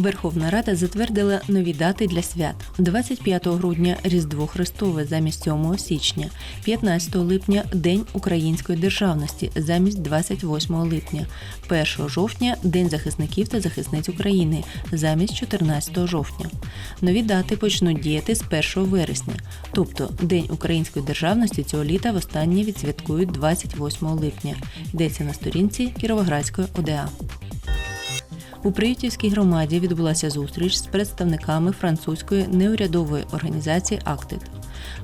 Верховна Рада затвердила нові дати для свят: 25 грудня Різдво Христове замість 7 січня, 15 липня День української державності замість 28 липня, 1 жовтня День захисників та захисниць України замість 14 жовтня. Нові дати почнуть діяти з 1 вересня, тобто День української державності цього літа востаннє відсвяткують 28 липня. Йдеться на сторінці Кіровоградської ОДА. У Приютівській громаді відбулася зустріч з представниками французької неурядової організації Актит.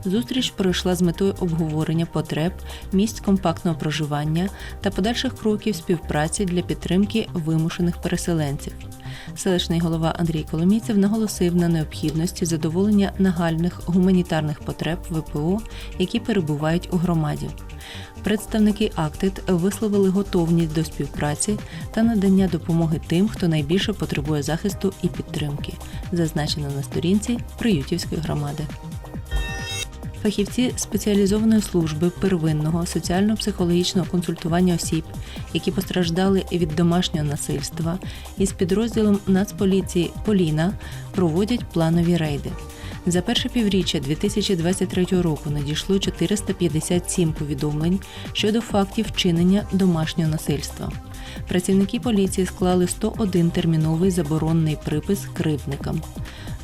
Зустріч пройшла з метою обговорення потреб, місць компактного проживання та подальших кроків співпраці для підтримки вимушених переселенців. Селищний голова Андрій Коломійцев наголосив на необхідності задоволення нагальних гуманітарних потреб ВПО, які перебувають у громаді. Представники Актит висловили готовність до співпраці та надання допомоги тим, хто найбільше потребує захисту і підтримки, зазначено на сторінці Приютівської громади. Фахівці спеціалізованої служби первинного соціально-психологічного консультування осіб, які постраждали від домашнього насильства, із підрозділом Нацполіції Поліна проводять планові рейди. За перше півріччя 2023 року надійшло 457 повідомлень щодо фактів вчинення домашнього насильства. Працівники поліції склали 101 терміновий заборонений припис кривдникам.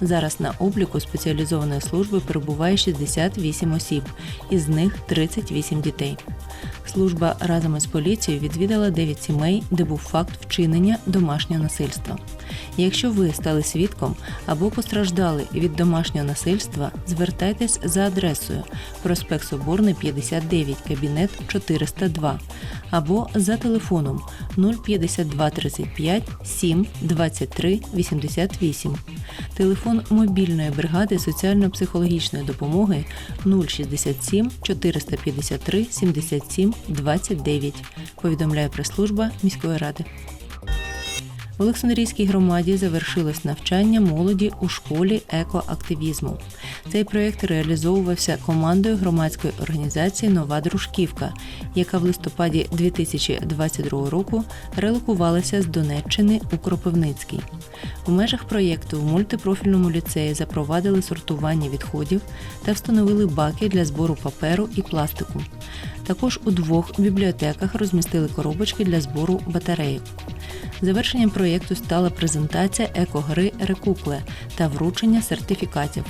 Зараз на обліку спеціалізованої служби перебуває 68 осіб, із них 38 дітей. Служба разом із поліцією відвідала 9 сімей, де був факт вчинення домашнього насильства. Якщо ви стали свідком або постраждали від домашнього насильства, звертайтесь за адресою проспект Соборний 59, кабінет 402 або за телефоном 052 35 7 23 88. Телефон мобільної бригади соціально-психологічної допомоги 067 453 77 29, повідомляє прес-служба міської ради. В Олександрійській громаді завершилось навчання молоді у школі екоактивізму. Цей проєкт реалізовувався командою громадської організації Нова Дружківка, яка в листопаді 2022 року релокувалася з Донеччини у Кропивницький. У межах проєкту в мультипрофільному ліцеї запровадили сортування відходів та встановили баки для збору паперу і пластику. Також у двох бібліотеках розмістили коробочки для збору батарейок. Завершенням проєкту стала презентація екогри Рекукле та вручення сертифікатів.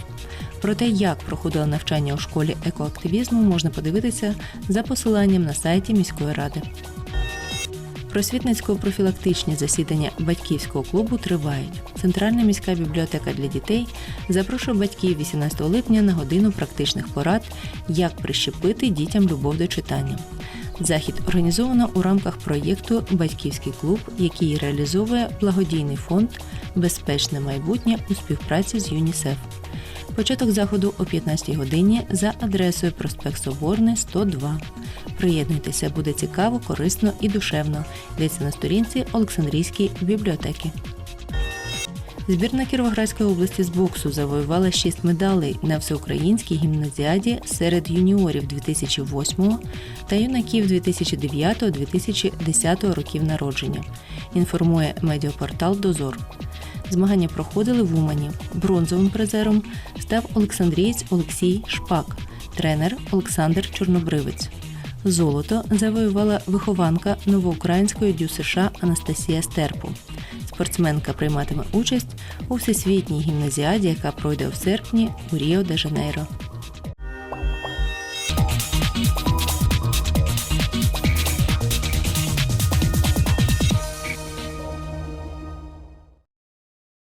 Про те, як проходило навчання у школі екоактивізму, можна подивитися за посиланням на сайті міської ради. Просвітницько-профілактичні засідання батьківського клубу тривають. Центральна міська бібліотека для дітей запрошує батьків 18 липня на годину практичних порад, як прищепити дітям любов до читання. Захід організовано у рамках проєкту Батьківський клуб, який реалізовує благодійний фонд Безпечне майбутнє у співпраці з ЮНІСЕФ. Початок заходу о 15 годині за адресою проспект Соборний 102. Приєднуйтеся, буде цікаво, корисно і душевно. Йдеться на сторінці Олександрійської бібліотеки. Збірна Кіровоградської області з боксу завоювала 6 медалей на всеукраїнській гімназіаді серед юніорів 2008 та юнаків 2009-2010 років народження. Інформує медіапортал Дозор. Змагання проходили в Умані. Бронзовим призером став Олександрієць Олексій Шпак, тренер Олександр Чорнобривець. Золото завоювала вихованка новоукраїнської дю США Анастасія Стерпу. Спортсменка прийматиме участь у всесвітній гімназіаді, яка пройде в серпні у Ріо де Жанейро.